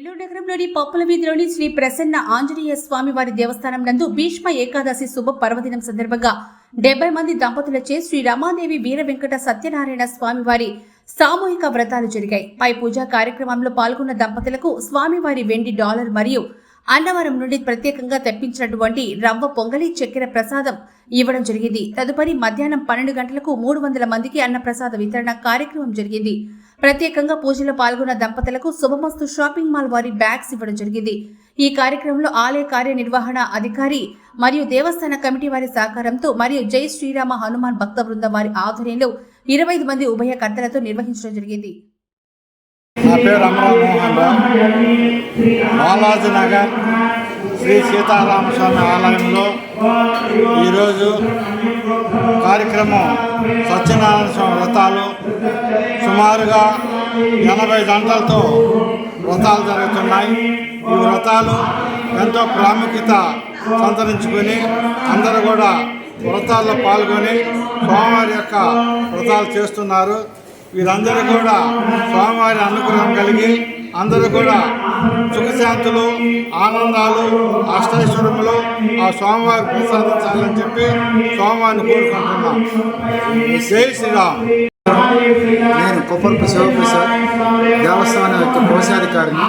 ఆకుల వీధిలోని శ్రీ ప్రసన్న ఆంజనేయ స్వామి వారి దేవస్థానం నందు భీష్మ ఏకాదశి శుభ పర్వదినం సందర్భంగా డెబ్బై మంది దంపతులచే శ్రీ రమాదేవి వీర వెంకట సత్యనారాయణ స్వామి వారి సామూహిక వ్రతాలు జరిగాయి. పై పూజా కార్యక్రమంలో పాల్గొన్న దంపతులకు స్వామివారి వెండి డాలర్ మరియు అన్నవరం నుండి ప్రత్యేకంగా తెప్పించినటువంటి రవ్వ పొంగలి చక్కెర ప్రసాదం ఇవ్వడం జరిగింది. తదుపరి మధ్యాహ్నం పన్నెండు గంటలకు మూడు వందల మందికి అన్న ప్రసాద వితరణ కార్యక్రమం జరిగింది. ప్రత్యేకంగా పూజలో పాల్గొన్న దంపతులకు శుభమస్తు షాపింగ్ మాల్ వారి బ్యాగ్స్ ఇవ్వడం జరిగింది. ఈ కార్యక్రమంలో ఆలయ కార్యనిర్వహణ అధికారి మరియు దేవస్థాన కమిటీ వారి సహకారంతో మరియు జై శ్రీరామ హనుమాన్ భక్త బృందం వారి ఆధ్వర్యంలో ఇరవై ఐదు మంది ఉభయకర్తలతో నిర్వహించడం జరిగింది. నా పేరు బాలాజీ నగర్ శ్రీ సీతారామస్వామి ఆలయంలో ఈరోజు కార్యక్రమం సత్యనారాయణ స్వామి వ్రతాలు సుమారుగా ఎనభై గంటలతో వ్రతాలు జరుగుతున్నాయి. ఈ వ్రతాలు ఎంతో ప్రాముఖ్యత సంతరించుకొని అందరూ కూడా వ్రతాల్లో పాల్గొని స్వామివారి యొక్క వ్రతాలు చేస్తున్నారు. వీరందరూ కూడా స్వామివారి అనుగ్రహం కలిగి అందరూ కూడా సుఖశాంతులు ఆనందాలు అష్టైశ్వరములు ఆ స్వామివారి ప్రసాదించాలని చెప్పి స్వామివారిని కోరుకుంటున్నాం. జై శ్రీరామ్. నేను కొప్పరపు శివప్రసాద్ దేవస్థానం యొక్క కోశాధికారిని.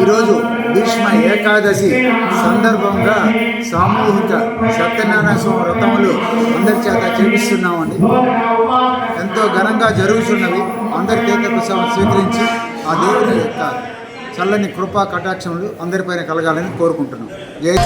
ఈరోజు భీష్మ ఏకాదశి సందర్భంగా సామూహిక సత్యనారాయణ స్వామి వ్రతములు అందరి చేత చేపిస్తున్నామండి ఎంతో ఘనంగా జరుగుతున్నవి. అందరి తీర్థ ప్రసాదం స్వీకరించి ఆ దేవుని యొక్క చల్లని కృపా కటాక్షములు అందరిపైన కలగాలని కోరుకుంటున్నాం. జై